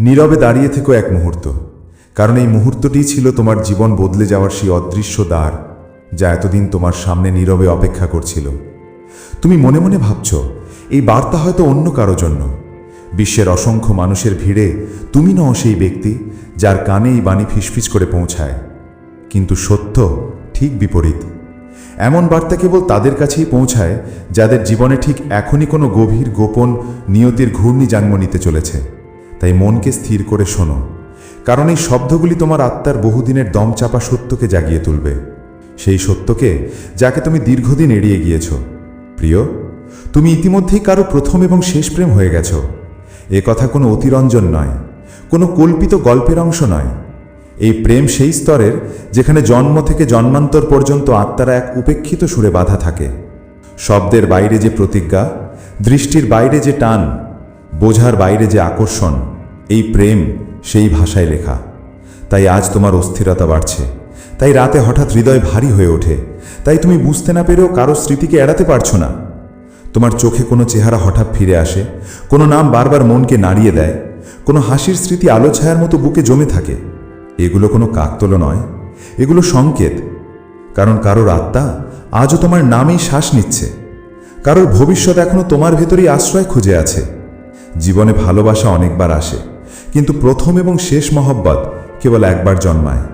নীরবে দাঁড়িয়ে থেকো এক মুহূর্ত। কারণ এই মুহূর্তটি ছিল তোমার জীবন বদলে যাওয়ার সেই অদৃশ্য দ্বার, যা এতদিন তোমার সামনে নীরবে অপেক্ষা করছিল। তুমি মনে মনে ভাবছ, এই বার্তা হয়তো অন্য কারও জন্য। বিশ্বের অসংখ্য মানুষের ভিড়ে তুমি নও সেই ব্যক্তি যার কানে এই বাণী ফিসফিস করে পৌঁছায়। কিন্তু সত্য ঠিক বিপরীত। এমন বার্তা কেবল তাদের কাছেই পৌঁছায়, যাদের জীবনে ঠিক এখনই কোনো গভীর, গোপন, নিয়তির ঘূর্ণি জন্ম নিতে চলেছে। তাই মনকে স্থির করে শোনো, কারণ এই শব্দগুলি তোমার আত্মার বহুদিনের দমচাপা সত্যকে জাগিয়ে তুলবে। সেই সত্যকে যাকে তুমি দীর্ঘদিন এড়িয়ে গিয়েছ। প্রিয়, তুমি ইতিমধ্যেই কারও প্রথম এবং শেষ প্রেম হয়ে গেছ। এ কথা কোনো অতিরঞ্জন নয়, কোনো কল্পিত গল্পের অংশ নয়। এই প্রেম সেই স্তরের যেখানে জন্ম থেকে জন্মান্তর পর্যন্ত আত্মারা এক উপেক্ষিত সুরে বাধা থাকে। শব্দের বাইরে যে প্রতিজ্ঞা, দৃষ্টির বাইরে যে টান বোঝার বাইরে যে আকর্ষণ, এই প্রেম সেই ভাষায় লেখা। তাই আজ তোমার অস্থিরতা বাড়ছে। তাই রাতে হঠাৎ হৃদয় ভারী হয়ে ওঠে। তাই তুমি বুঝতে না পেরেও কারও স্মৃতিকে এড়াতে পারছ না। তোমার চোখে কোনো চেহারা হঠাৎ ফিরে আসে, কোনো নাম বারবার মনকে নাড়িয়ে দেয়, কোনো হাসির স্মৃতি আলো ছায়ার মতো বুকে জমে থাকে। এগুলো কোনো কাকতলো নয়, এগুলো সংকেত। কারণ কারোর আত্মা আজও তোমার নামেই শ্বাস নিচ্ছে। কারোর ভবিষ্যৎ এখনও তোমার ভেতরেই আশ্রয় খুঁজে আছে। জীবনে ভালোবাসা অনেকবার আসে, কিন্তু প্রথম এবং শেষ মহব্বত কেবল একবার জন্মায়,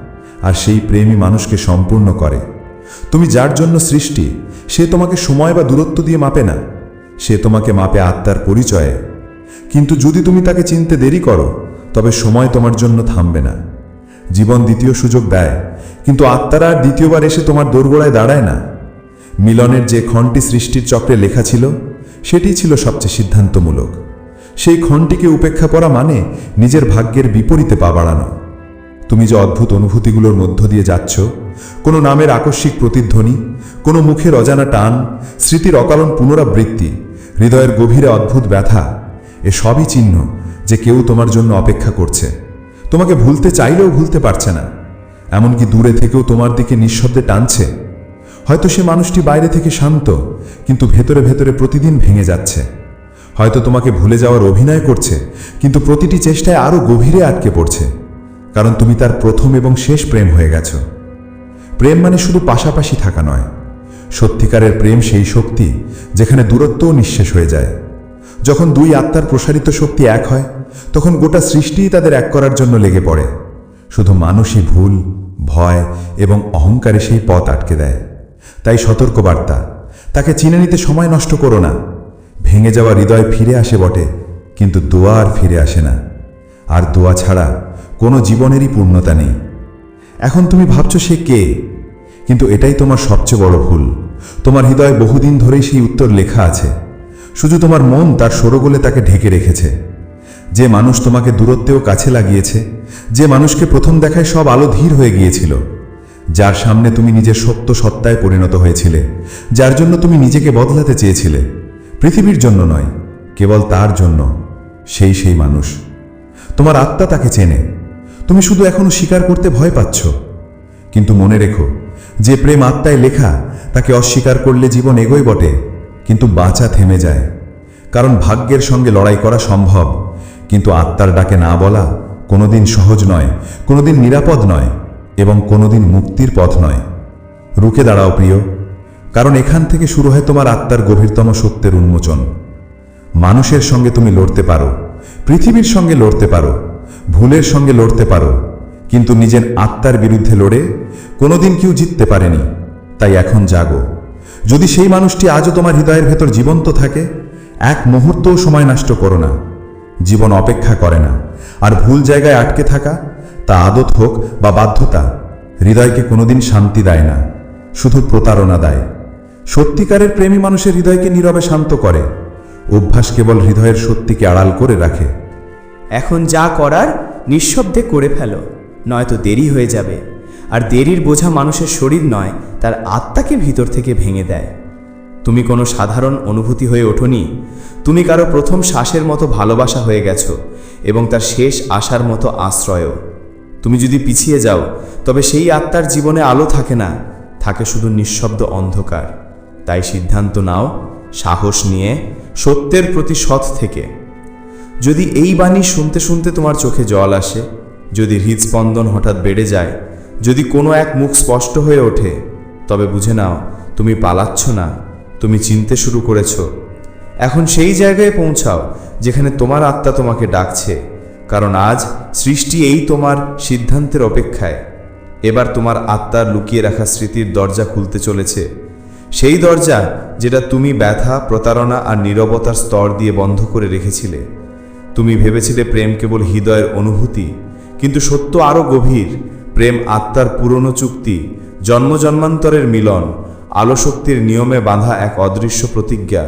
আর সেই প্রেমই মানুষকে সম্পূর্ণ করে। তুমি যার জন্য সৃষ্টি, সে তোমাকে সময় বা দূরত্ব দিয়ে মাপে না, সে তোমাকে মাপে আত্মার পরিচয়ে। কিন্তু যদি তুমি তাকে চিনতে দেরি করো, তবে সময় তোমার জন্য থামবে না। জীবন দ্বিতীয় সুযোগ দেয়, কিন্তু আত্মারা আর দ্বিতীয়বার এসে তোমার দোরগোড়ায় দাঁড়ায় না। মিলনের যে ক্ষণটি সৃষ্টির চক্রে লেখা ছিল সেটি ছিল সবচেয়ে সিদ্ধান্তমূলক। সেই ক্ষণটিকে উপেক্ষা করা মানে নিজের ভাগ্যের বিপরীতে পা বাড়ানো। তুমি যে অদ্ভুত অনুভূতিগুলোর মধ্য দিয়ে যাচ্ছ, কোনো নামের আকস্মিক প্রতিধ্বনি, কোনো মুখের অজানা টান, স্মৃতির অকালন পুনরাবৃত্তি, হৃদয়ের গভীরে অদ্ভুত ব্যথা, এ সবই চিহ্ন যে কেউ তোমার জন্য অপেক্ষা করছে। তোমাকে ভুলতে চাইলেও ভুলতে পারছে না। এমনকি দূরে থেকেও তোমার দিকে নিঃশব্দে টানছে। হয়তো সে মানুষটি বাইরে থেকে শান্ত, কিন্তু ভেতরে ভেতরে প্রতিদিন ভেঙে যাচ্ছে। হয়তো তোমাকে ভুলে যাওয়ার অভিনয় করছে, কিন্তু প্রতিটি চেষ্টায় আরও গভীরে আটকে পড়ছে, কারণ তুমি তার প্রথম এবং শেষ প্রেম হয়ে গেছ। প্রেম মানে শুধু পাশাপাশি থাকা নয়, সত্যিকারের প্রেম সেই শক্তি যেখানে দূরত্বও নিঃশেষ হয়ে যায়। যখন দুই আত্মার প্রসারিত শক্তি এক হয়, তখন গোটা সৃষ্টিই তাদের এক করার জন্য লেগে পড়ে, শুধু মানুষই ভুল, ভয় এবং অহংকারে সেই পথ আটকে দেয়। তাই সতর্কবার্তা, তাকে চিনে নিতে সময় নষ্ট করো না। ভেঙে যাওয়া হৃদয় ফিরে আসে বটে, কিন্তু দোয়া আর ফিরে আসে না। আর দোয়া ছাড়া কোনো জীবনেরই পূর্ণতা নেই। এখন তুমি ভাবছ সে কে, কিন্তু এটাই তোমার সবচেয়ে বড় ভুল। তোমার হৃদয় বহুদিন ধরেই সেই উত্তর লেখা আছে। শুধু তোমার মন তার সরগোলে তাকে ঢেকে রেখেছে। যে মানুষ তোমাকে দূরত্বেও কাছে লাগিয়েছে, যে মানুষকে প্রথম দেখায় সব আলো ধীর হয়ে গিয়েছিল। যার সামনে তুমি নিজের সত্য সত্তায় পরিণত হয়েছিলে, যার জন্য তুমি নিজেকে বদলাতে চেয়েছিলে। পৃথিবীর জন্য নয়, কেবল তার জন্য সেই সেই মানুষ। তোমার আত্মা তাকে চেনে। তুমি শুধু এখনও স্বীকার করতে ভয় পাচ্ছ। কিন্তু মনে রেখো, যে প্রেম আত্মায় লেখা, তাকে অস্বীকার করলে জীবন এগোয় বটে, কিন্তু বাঁচা থেমে যায়। কারণ ভাগ্যের সঙ্গে লড়াই করা সম্ভব, কিন্তু আত্মার ডাকে না বলা কোনোদিন সহজ নয়, কোনোদিন নিরাপদ নয় এবং কোনোদিন মুক্তির পথ নয়। রুখে দাঁড়াও প্রিয়। কারণ এখান থেকে শুরু হয় তোমার আত্মার গভীরতম সত্যের উন্মোচন। মানুষের সঙ্গে তুমি লড়তে পারো, পৃথিবীর সঙ্গে লড়তে পারো, ভুলের সঙ্গে লড়তে পারো, কিন্তু নিজের আত্মার বিরুদ্ধে লড়ে কোনোদিন কেউ জিততে পারেনি। তাই এখন জাগো। যদি সেই মানুষটি আজও তোমার হৃদয়ের ভেতর জীবন্ত থাকে, এক মুহূর্তও সময় নষ্ট করো না। জীবন অপেক্ষা করে না। আর ভুল জায়গায় আটকে থাকা, তা আদত হোক বা বাধ্যতা, হৃদয়কে কোনোদিন শান্তি দেয় না। শুধু প্রতারণা দেয়। সত্যিকারের প্রেমী মানুষের হৃদয়কে নীরবে শান্ত করে। অভ্যাস কেবল হৃদয়ের সত্যিকে আড়াল করে রাখে। এখন যা করার নিঃশব্দে করে ফেলো, নয়তো দেরি হয়ে যাবে। আর দেরির বোঝা মানুষের শরীর নয়, তার আত্মাকে ভিতর থেকে ভেঙে দেয়। তুমি কোনো সাধারণ অনুভূতি হয়ে ওঠোনি? তুমি কারও প্রথম শ্বাসের মতো ভালোবাসা হয়ে গেছো এবং তার শেষ আশার মতো আশ্রয়ও। তুমি যদি পিছিয়ে যাও, তবে সেই আত্মার জীবনে আলো থাকে না, থাকে শুধু নিঃশব্দ অন্ধকার। তাই সিদ্ধান্ত নাও, সাহস নিয়ে, সত্যের প্রতি সৎ থেকে। যদি এই বাণী শুনতে শুনতে তোমার চোখে জল আসে, যদি হৃদস্পন্দন হঠাৎ বেড়ে যায়, যদি কোনো এক মুখ স্পষ্ট হয়ে ওঠে, তবে বুঝে নাও, তুমি পালাচ্ছ না, তুমি চিনতে শুরু করেছ। এখন সেই জায়গায় পৌঁছাও, যেখানে তোমার আত্মা তোমাকে ডাকছে, কারণ আজ সৃষ্টি এই তোমার সিদ্ধান্তের অপেক্ষায়। এবার তোমার আত্মার লুকিয়ে রাখা স্মৃতির দরজা খুলতে চলেছে। সেই দরজা যেটা তুমি ব্যথা, প্রতারণা আর নীরবতার স্তর দিয়ে বন্ধ করে রেখেছিলে। তুমি ভেবেছিলে প্রেম কেবল হৃদয়ের অনুভূতি, কিন্তু সত্য আরও গভীর। প্রেম আত্মার পুরনো চুক্তি, জন্ম জন্মান্তরের মিলন আলো শক্তির নিয়মে বাঁধা এক অদৃশ্য প্রতিজ্ঞা।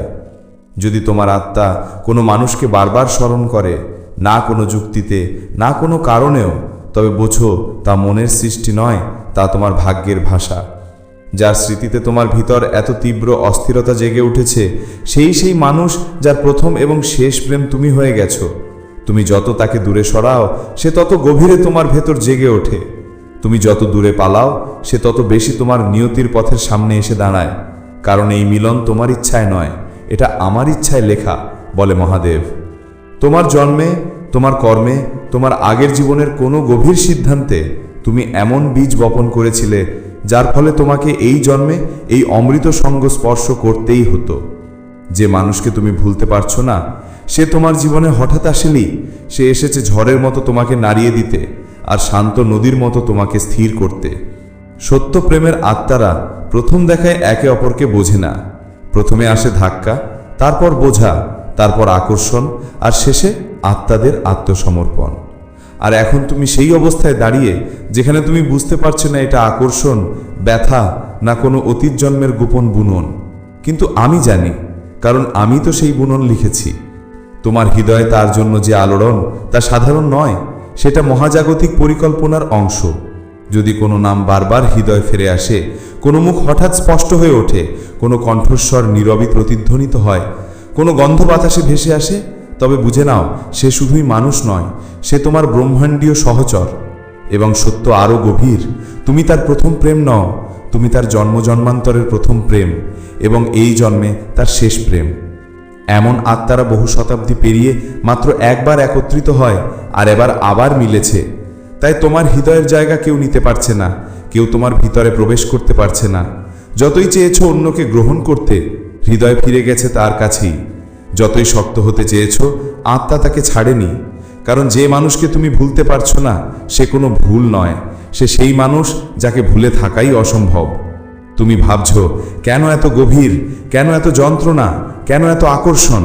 যদি তোমার আত্মা কোনো মানুষকে বারবার স্মরণ করে, না কোনো যুক্তিতে, না কোনো কারণেও, তবে বোঝো তা মনের সৃষ্টি নয়, তা তোমার ভাগ্যের ভাষা। যার স্মৃতিতে তোমার ভিতর এত তীব্র অস্থিরতা জেগে উঠেছে, সেই সেই মানুষ যার প্রথম এবং শেষ প্রেম তুমি হয়ে গেছো। তুমি যত তাকে দূরে সরাও, সে তত গভীরে তোমার ভেতর জেগে ওঠে। তুমি যত দূরে পালাও, সে তত বেশি তোমার নিয়তির পথের সামনে এসে দাঁড়ায়। কারণ এই মিলন তোমার ইচ্ছায় নয়, এটা আমার ইচ্ছায় লেখা, বলে মহাদেব। তোমার জন্মে, তোমার কর্মে, তোমার আগের জীবনের কোনো গভীর সিদ্ধান্তে তুমি এমন বীজ বপন করেছিলে যার ফলে তোমাকে এই জন্মে এই অমৃত সঙ্গ স্পর্শ করতেই হতো। যে মানুষকে তুমি ভুলতে পারছ না, সে তোমার জীবনে হঠাৎ আসেনি, সে এসেছে ঝড়ের মতো তোমাকে নাড়িয়ে দিতে আর শান্ত নদীর মতো তোমাকে স্থির করতে। সত্য প্রেমের আত্মারা প্রথম দেখায় একে অপরকে বোঝে না। প্রথমে আসে ধাক্কা, তারপর বোঝা, তারপর আকর্ষণ, আর শেষে আত্মাদের আত্মসমর্পণ। আর এখন তুমি সেই অবস্থায় দাঁড়িয়ে, যেখানে তুমি বুঝতে পারছ না এটা আকর্ষণ, ব্যথা, না কোনো অতীত জন্মের গোপন বুনন। কিন্তু আমি জানি, কারণ আমি তো সেই বুনন লিখেছি। তোমার হৃদয়ে তার জন্য যে আলোড়ন, তা সাধারণ নয়, সেটা মহাজাগতিক পরিকল্পনার অংশ। যদি কোনো নাম বারবার হৃদয় ফিরে আসে, কোনো মুখ হঠাৎ স্পষ্ট হয়ে ওঠে, কোনো কণ্ঠস্বর নীরবই প্রতিধ্বনিত হয়, কোনো গন্ধ বাতাসে ভেসে আসে তবে বুঝে নাও, সে শুধুই মানুষ নয়, সে তোমার ব্রহ্মাণ্ডীয় সহচর। এবং সত্য আরও গভীর, তুমি তার প্রথম প্রেম নও, তুমি তার জন্ম জন্মান্তরের প্রথম প্রেম, এবং এই জন্মে তার শেষ প্রেম। এমন আত্মারা বহু শতাব্দী পেরিয়ে মাত্র একবার একত্রিত হয়, আর এবার আবার মিলেছে। তাই তোমার হৃদয়ের জায়গা কেউ নিতে পারছে না, কেউ তোমার ভিতরে প্রবেশ করতে পারছে না। যতই চেয়েছো অন্যকে গ্রহণ করতে, হৃদয় ফিরে গেছে তার কাছেই। যতই শক্ত হতে চেয়েছ, আত্মা তাকে ছাড়েনি। কারণ যে মানুষকে তুমি ভুলতে পারছ না, সে কোনো ভুল নয়। সে সেই মানুষ যাকে ভুলে থাকাই অসম্ভব। তুমি ভাবছ, কেন এত গভীর? কেন এত যন্ত্রণা? কেন এত আকর্ষণ?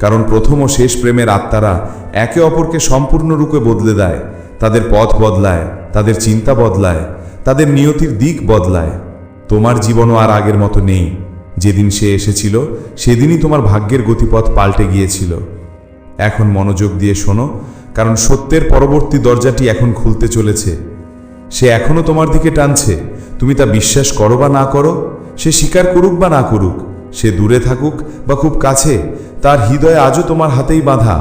কারণ প্রথম ও শেষ প্রেমের আত্মারা একে অপরকে সম্পূর্ণরূপে বদলে দেয়। তাদের পথ বদলায়, তাদের চিন্তা বদলায়, তাদের নিয়তির দিক বদলায়। তোমার জীবনও আর আগের মতো নেই। যেদিন সে এসেছিল, সেদিনই তোমার ভাগ্যের গতিপথ পাল্টে গিয়েছিল। এখন মনোযোগ দিয়ে শোনো, কারণ সত্যের পরবর্তী দরজাটি এখন খুলতে চলেছে। সে এখনও তোমার দিকে টানছে। তুমি তা বিশ্বাস করো বা না করো, সে স্বীকার করুক বা না করুক, সে দূরে থাকুক বা খুব কাছে, তার হৃদয় আজও তোমার হাতেই বাঁধা,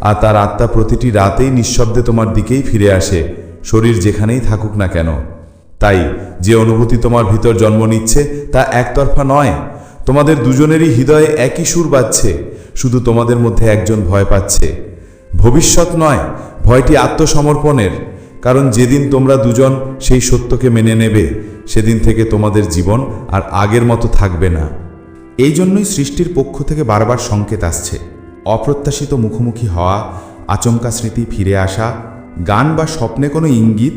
আর তার আত্মা প্রতিটি রাতেই নিঃশব্দে তোমার দিকেই ফিরে আসে, শরীর যেখানেই থাকুক না কেন। তাই যে অনুভূতি তোমার ভিতর জন্ম নিচ্ছে, তা একতরফা নয় তোমাদের দুজনেরই হৃদয়ে একই সুর বাজছে, শুধু তোমাদের মধ্যে একজন ভয় পাচ্ছে। ভবিষ্যৎ নয়, ভয়টি আত্মসমর্পণের, কারণ যেদিন তোমরা দুজন সেই সত্যকে মেনে নেবে, সেদিন থেকে তোমাদের জীবন আর আগের মতো থাকবে না। এই জন্যই সৃষ্টির পক্ষ থেকে বারবার সংকেত আসছে। অপ্রত্যাশিত মুখোমুখি হওয়া, আচমকা স্মৃতি ফিরে আসা, গান বা স্বপ্নে কোনো ইঙ্গিত,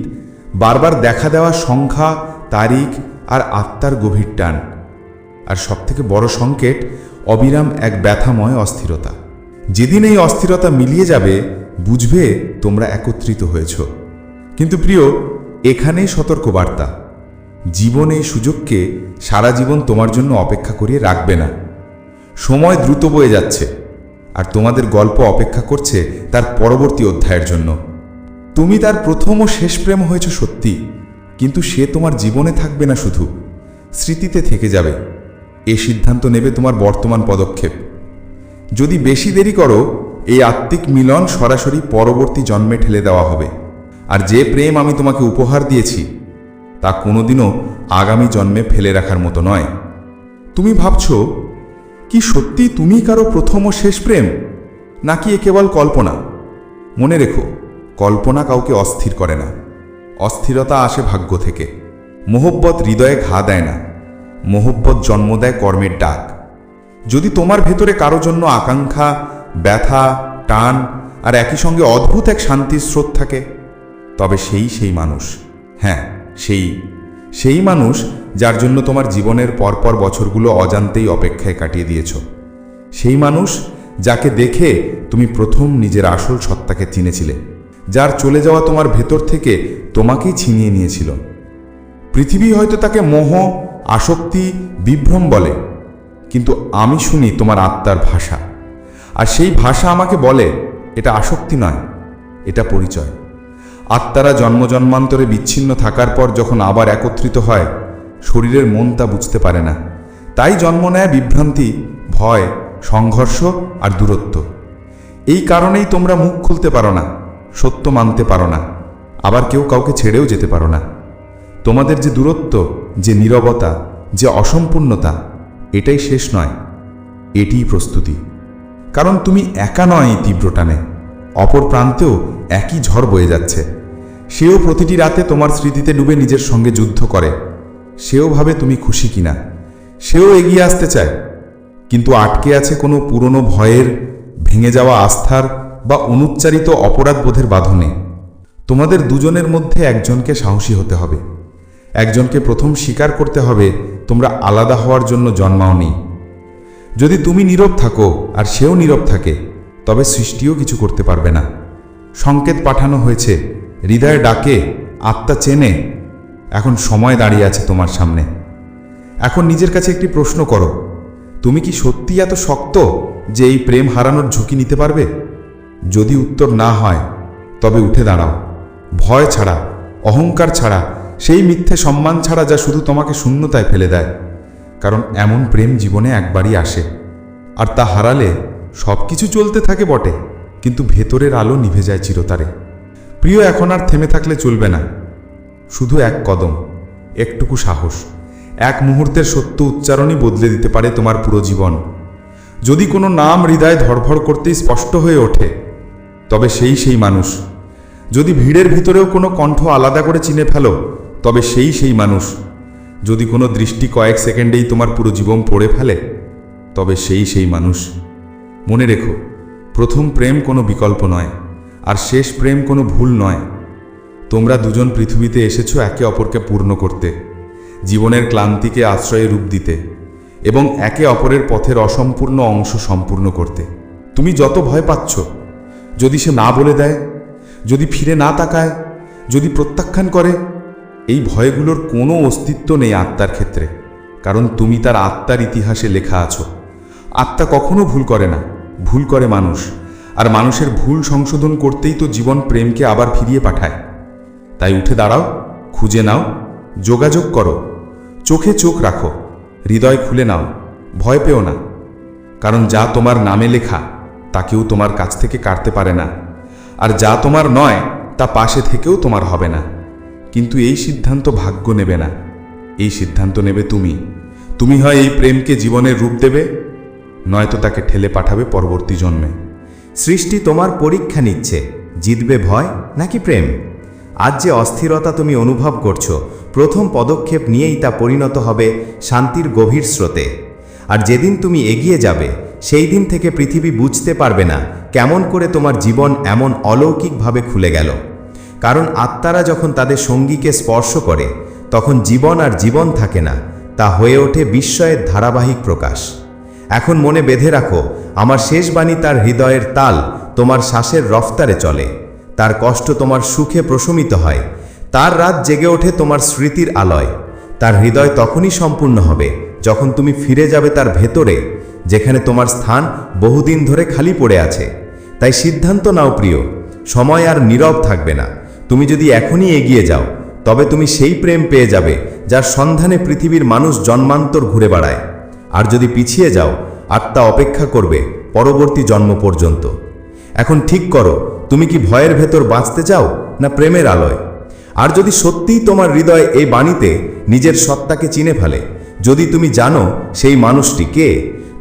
বারবার দেখা দেওয়া সংখ্যা, তারিখ আর আত্মার গভীর টান। আর সবথেকে বড় সংকেত, অবিরাম এক ব্যথাময় অস্থিরতা। যেদিন এই অস্থিরতা মিলিয়ে যাবে, বুঝবে তোমরা একত্রিত হয়েছ। কিন্তু প্রিয়, এখানেই সতর্কবার্তা। জীবন এই সুযোগকে সারা জীবন তোমার জন্য অপেক্ষা করিয়ে রাখবে না। সময় দ্রুত বয়ে যাচ্ছে, আর তোমাদের গল্প অপেক্ষা করছে তার পরবর্তী অধ্যায়ের জন্য। তুমি তার প্রথম ও শেষ প্রেম হয়েছে সত্যি, কিন্তু সে তোমার জীবনে থাকবে না শুধু, স্মৃতিতে থেকে যাবে। এ সিদ্ধান্ত নেবে তোমার বর্তমান পদক্ষেপ। যদি বেশি দেরি করো, এই আত্মিক মিলন সরাসরি পরবর্তী জন্মে ঠেলে দেওয়া হবে। আর যে প্রেম আমি তোমাকে উপহার দিয়েছি, তা কোনোদিনও আগামী জন্মে ফেলে রাখার মতো নয়। তুমি ভাবছ, কি সত্যি তুমি কারও প্রথম ও শেষ প্রেম? নাকি এ কেবল কল্পনা? মনে রেখো, কল্পনা কাউকে অস্থির করে না। অস্থিরতা আসে ভাগ্য থেকে। মোহব্বত হৃদয়ে ঘা দেয় না। মোহব্বত জন্ম দেয় কর্মের ডাক। যদি তোমার ভেতরে কারও জন্য আকাঙ্ক্ষা, ব্যথা, টান আর একই সঙ্গে অদ্ভুত এক শান্তির স্রোত থাকে, তবে সেই সেই মানুষ হ্যাঁ সেই সেই মানুষ যার জন্য তোমার জীবনের পরপর বছরগুলো অজান্তেই অপেক্ষায় কাটিয়ে দিয়েছ। সেই মানুষ যাকে দেখে তুমি প্রথম নিজের আসল সত্তাকে চিনেছিলে, যার চলে যাওয়া তোমার ভেতর থেকে তোমাকেই ছিনিয়ে নিয়েছিল। পৃথিবী হয়তো তাকে মোহ আসক্তি বিভ্রম বলে, কিন্তু আমি শুনি তোমার আত্মার ভাষা। আর সেই ভাষা আমাকে বলে, এটা আসক্তি নয়, এটা পরিচয়। আত্মারা জন্ম জন্মান্তরে বিচ্ছিন্ন থাকার পর যখন আবার একত্রিত হয়, শরীরের মন তা বুঝতে পারে না। তাই জন্ম নেয় বিভ্রান্তি, ভয়, সংঘর্ষ আর দূরত্ব। এই কারণেই তোমরা মুখ খুলতে পারো না, সত্য মানতে পারো না। আবার কেউ কাউকে ছেড়েও যেতে পারো না। তোমাদের যে দূরত্ব, যে নীরবতা, যে অসম্পূর্ণতা, এটাই শেষ নয়, এটিই প্রস্তুতি। কারণ তুমি একা নয় এই তীব্র টানে, অপর প্রান্তেও একই ঝড় বয়ে যাচ্ছে। সেও প্রতিটি রাতে তোমার স্মৃতিতে ডুবে নিজের সঙ্গে যুদ্ধ করে। সেও ভাবে তুমি খুশি কিনা। সেও এগিয়ে আসতে চায়। কিন্তু আটকে আছে কোনো পুরনো ভয়ের, ভেঙে যাওয়া আস্থার বা অনুচ্চারিত অপরাধবোধের বাঁধনে। তোমাদের দুজনের মধ্যে একজনকে সাহসী হতে হবে। একজনকে প্রথম স্বীকার করতে হবে, তোমরা আলাদা হওয়ার জন্য জন্মাওনি। যদি তুমি নীরব থাকো আর সেও নীরব থাকে, তবে সৃষ্টিও কিছু করতে পারবে না। সংকেত পাঠানো হয়েছে, হৃদয়ে ডাকে, আত্মা চেনে, এখন সময় দাঁড়িয়ে আছে তোমার সামনে। এখন নিজের কাছে একটি প্রশ্ন করো, তুমি কি সত্যি এত শক্ত যে এই প্রেম হারানোর ঝুঁকি নিতে পারবে? যদি উত্তর না হয়, তবে উঠে দাঁড়াও। ভয় ছাড়া, অহংকার ছাড়া সেই মিথ্যে সম্মান ছাড়া যা শুধু তোমাকে শূন্যতায় ফেলে দেয়। কারণ এমন প্রেম জীবনে একবারই আসে। আর তা হারালে সব কিছু চলতে থাকে বটে, কিন্তু ভেতরের আলো নিভে যায় চিরতারে। প্রিয়, এখন আর থেমে থাকলে চলবে না। শুধু এক কদম, একটুকু সাহস। এক মুহূর্তের সত্য উচ্চারণই বদলে দিতে পারে তোমার পুরো জীবন। যদি কোনো নাম হৃদয় ধরভর করতেই স্পষ্ট হয়ে ওঠে, তবে সেই সেই মানুষ। যদি ভিড়ের ভিতরেও কোনো কণ্ঠ আলাদা করে চিনে ফেলো তবে সেই সেই মানুষ, যদি কোনো দৃষ্টি কয়েক সেকেন্ডেই তোমার পুরো জীবন পড়ে ফেলে, তবে সেই সেই মানুষ। মনে রেখো, প্রথম প্রেম কোনো বিকল্প নয়, আর শেষ প্রেম কোনো ভুল নয়। তোমরা দুজন পৃথিবীতে এসেছ একে অপরকে পূর্ণ করতে, জীবনের ক্লান্তিকে আশ্রয়ে রূপ দিতে, এবং একে অপরের পথের অসম্পূর্ণ অংশ সম্পূর্ণ করতে। তুমি যত ভয় পাচ্ছ, যদি সে না বলে দেয়, যদি ফিরে না তাকায়, যদি প্রত্যাখ্যান করে এই ভয়গুলোর কোনো অস্তিত্ব নেই আত্মার ক্ষেত্রে, কারণ তুমি তার আত্মার ইতিহাসে লেখা আছো। আত্মা কখনো ভুল করে না, ভুল করে মানুষ, আর মানুষের ভুল সংশোধন করতেই তো জীবন প্রেমকে আবার ফিরিয়ে পাঠায়। তাই উঠে দাঁড়াও, খুঁজে নাও, যোগাযোগ করো, চোখে চোখ রাখো, হৃদয় খুলে নাও, ভয় পেও না। কারণ যা তোমার নামে লেখা তা কেউ তোমার কাছ থেকে কাটতে পারে না, আর যা তোমার নয়, তা পাশে থেকেও তোমার হবে না। কিন্তু এই সিদ্ধান্ত ভাগ্য নেবে না। এই সিদ্ধান্ত নেবে তুমি। তুমি হয় এই প্রেমকে জীবনের রূপ দেবে, নয়তো তাকে ঠেলে পাঠাবে পরবর্তী জন্মে। সৃষ্টি তোমার পরীক্ষা নিচ্ছে, জিতবে ভয় নাকি প্রেম? আজ যে অস্থিরতা তুমি অনুভব করছ, প্রথম পদক্ষেপ নিয়েই তা পরিণত হবে শান্তির গভীর স্রোতে। আর যেদিন তুমি এগিয়ে যাবে, সেই দিন থেকে পৃথিবী বুঝতে পারবে না কেমন করে তোমার জীবন এমন অলৌকিকভাবে খুলে গেল। কারণ আত্মারা যখন তাদের সঙ্গীকে স্পর্শ করে, তখন জীবন আর জীবন থাকে না, তা হয়ে ওঠে বিস্ময়ের ধারাবাহিক প্রকাশ। এখন মনে বেঁধে রাখো, আমার শেষ বাণী তার হৃদয়ের তাল তোমার শ্বাসের রফতারে চলে, তার কষ্ট তোমার সুখে প্রশমিত হয়, তার রাত জেগে ওঠে তোমার স্মৃতির আলয়, তার হৃদয় তখনই সম্পূর্ণ হবে যখন তুমি ফিরে যাবে তার ভেতরে, যেখানে তোমার স্থান বহুদিন ধরে খালি পড়ে আছে। তাই সিদ্ধান্ত নাও প্রিয়, সময় আর নীরব থাকবে না। তুমি যদি এখনই এগিয়ে যাও, তবে তুমি সেই প্রেম পেয়ে যাবে যার সন্ধানে পৃথিবীর মানুষ জন্মান্তর ঘুরে বেড়ায়। আর যদি পিছিয়ে যাও, আত্মা অপেক্ষা করবে পরবর্তী জন্ম পর্যন্ত। এখন ঠিক করো, তুমি কি ভয়ের ভেতর বাঁচতে চাও না প্রেমের আলোয়? আর যদি সত্যিই তোমার হৃদয় এই বাণীতে নিজের সত্তাকে চিনে ফেলে, যদি তুমি জানো সেই মানুষটি কে,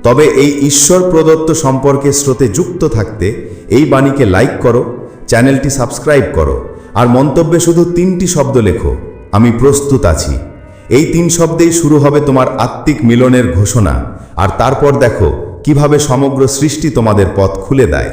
তবে এই ঈশ্বর প্রদত্ত সম্পর্কে স্রোতে যুক্ত থাকতে এই বাণীকে লাইক করো, চ্যানেলটি সাবস্ক্রাইব করো। আর মন্তব্যে শুধু তিনটি শব্দ লেখো। আমি প্রস্তুত আছি। এই তিন শব্দেই শুরু হবে তোমার আত্মিক মিলনের ঘোষণা। আর তারপর দেখো, কীভাবে সমগ্র সৃষ্টি তোমাদের পথ খুলে দেয়।